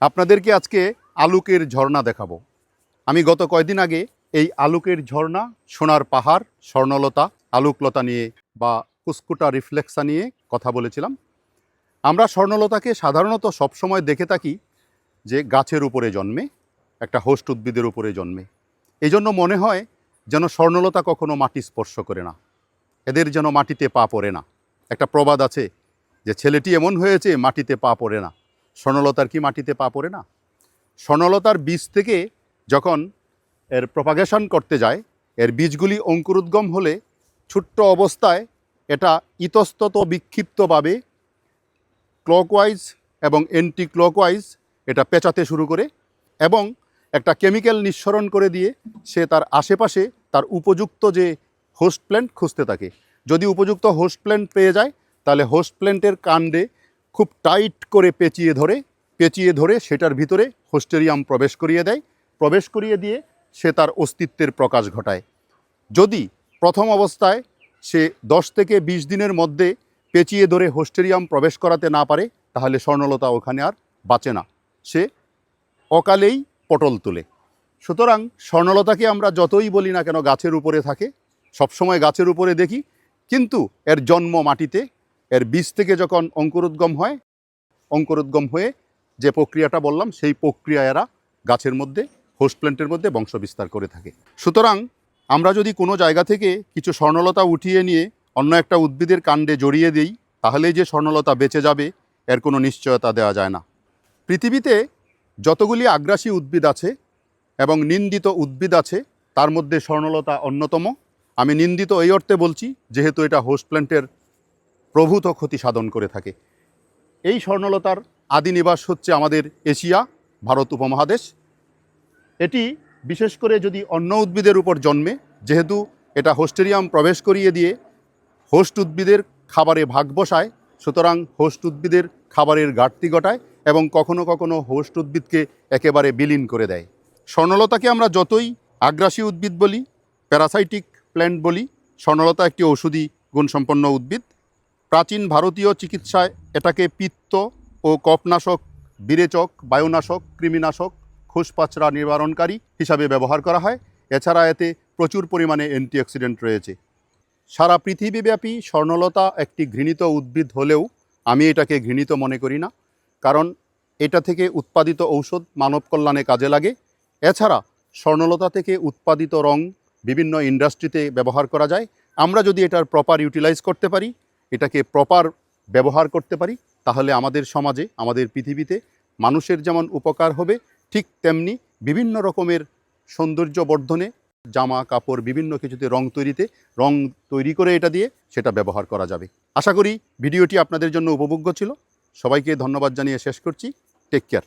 আপনাদেরকে আজকে আলুকের ঝর্ণা দেখাবো। আমি গত কয়দিন আগে এই আলুকের ঝর্ণা, সোনার পাহাড়, স্বর্ণলতা, আলুকলতা নিয়ে বা কুসকুটা রিফ্লেক্সা নিয়ে কথা বলেছিলাম। আমরা স্বর্ণলতাকে সাধারণত সবসময় দেখে থাকি যে গাছের উপরে জন্মে, একটা হোস্ট উদ্ভিদের উপরে জন্মে। এই জন্য মনে হয় যেন স্বর্ণলতা কখনো মাটি স্পর্শ করে না। এদের যেন মাটিতে পা পড়ে না। একটা প্রবাদ আছে যে, ছেলেটি এমন হয়েছে, মাটিতে পা পড়ে না। স্বর্ণলতার কি মাটিতে পা পড়ে না? স্বর্ণলতার বীজ থেকে যখন এর প্রপাগেশন করতে যায়, এর বীজগুলি অঙ্কুরোদ্গম হলে ছোট্ট অবস্থায় এটা ইতস্তত বিক্ষিপ্তভাবে ক্লকওয়াইজ এবং অ্যান্টি ক্লকওয়াইজ এটা পেঁচাতে শুরু করে এবং একটা কেমিক্যাল নিঃসরণ করে দিয়ে সে তার আশেপাশে তার উপযুক্ত যে হোস্ট প্ল্যান্ট খুঁজতে থাকে। যদি উপযুক্ত হোস্ট প্ল্যান্ট পেয়ে যায়, তাহলে হোস্ট প্ল্যান্টের কাণ্ডে খুব টাইট করে পেঁচিয়ে ধরে পেঁচিয়ে ধরে সেটার ভিতরে হোস্টেরিয়াম প্রবেশ করিয়ে দেয়। প্রবেশ করিয়ে দিয়ে সে তার অস্তিত্বের প্রকাশ ঘটায়। যদি প্রথম অবস্থায় সে দশ থেকে বিশ দিনের মধ্যে পেঁচিয়ে ধরে হোস্টেরিয়াম প্রবেশ করাতে না পারে, তাহলে স্বর্ণলতা ওখানে আর বাঁচে না। সে অকালেই পটল তোলে। সুতরাং স্বর্ণলতাকে আমরা যতই বলি না কেন গাছের উপরে থাকে, সবসময় গাছের উপরে দেখি, কিন্তু এর জন্ম মাটিতে এর বীজ থেকে যখন অঙ্কুরোদ্গম হয় অঙ্কুরোদ্গম হয়ে যে প্রক্রিয়াটা বললাম, সেই প্রক্রিয়া এরা গাছের মধ্যে হোস্ট প্ল্যান্টের মধ্যে বংশ বিস্তার করে থাকে। সুতরাং আমরা যদি কোনো জায়গা থেকে কিছু স্বর্ণলতা উঠিয়ে নিয়ে অন্য একটা উদ্ভিদের কাণ্ডে জড়িয়ে দিই তাহলেই যে স্বর্ণলতা বেঁচে যাবে, এর কোনো নিশ্চয়তা দেওয়া যায় না। পৃথিবীতে যতগুলি আগ্রাসী উদ্ভিদ আছে এবং নিন্দিত উদ্ভিদ আছে, তার মধ্যে স্বর্ণলতা অন্যতম। আমি নিন্দিত এই অর্থে বলছি, যেহেতু এটা হোস্ট প্ল্যান্টের প্রভূত ক্ষতি সাধন করে থাকে। এই স্বর্ণলতার আদি নিবাস হচ্ছে আমাদের এশিয়া, ভারত উপমহাদেশ। এটি বিশেষ করে যদি অন্য উদ্ভিদের উপর জন্মে, যেহেতু এটা হোস্টেরিয়াম প্রবেশ করিয়ে দিয়ে হোস্ট উদ্ভিদের খাবারে ভাগ বসায়, সুতরাং হোস্ট উদ্ভিদের খাবারের ঘাটতি ঘটায় এবং কখনো কখনো হোস্ট উদ্ভিদকে একেবারে বিলীন করে দেয়। স্বর্ণলতাকে আমরা যতই আগ্রাসী উদ্ভিদ বলি, প্যারাসাইটিক প্ল্যান্ট বলি, স্বর্ণলতা একটি ঔষধি গুণসম্পন্ন উদ্ভিদ। প্রাচীন ভারতীয় চিকিৎসায় এটাকে পিত্ত ও কপনাশক বিরেচক বায়ুনাশক, কৃমিনাশক খুশপাচড়া নিবারণকারী হিসাবে ব্যবহার করা হয়। এছাড়া এতে প্রচুর পরিমাণে অ্যান্টিঅক্সিডেন্ট রয়েছে। সারা পৃথিবীব্যাপী স্বর্ণলতা একটি ঘৃণিত উদ্ভিদ হলেও আমি এটাকে ঘৃণিত মনে করি না, কারণ এটা থেকে উৎপাদিত ঔষধ মানব কল্যাণে কাজে লাগে। এছাড়া স্বর্ণলতা থেকে উৎপাদিত রং বিভিন্ন ইন্ডাস্ট্রিতে ব্যবহার করা যায়। আমরা যদি এটার প্রপার ইউটিলাইজ করতে পারি এটাকে প্রপার ব্যবহার করতে পারি, তাহলে আমাদের সমাজে, আমাদের পৃথিবীতে মানুষের যেমন উপকার হবে, ঠিক তেমনি বিভিন্ন রকমের সৌন্দর্য বর্ধনে জামা, কাপড়, বিভিন্ন কিছুতে রং তৈরিতে, রং তৈরি করে এটা দিয়ে সেটা ব্যবহার করা যাবে। আশা করি ভিডিওটি আপনাদের জন্য উপভোগ্য ছিল। সবাইকে ধন্যবাদ জানিয়ে শেষ করছি। Take care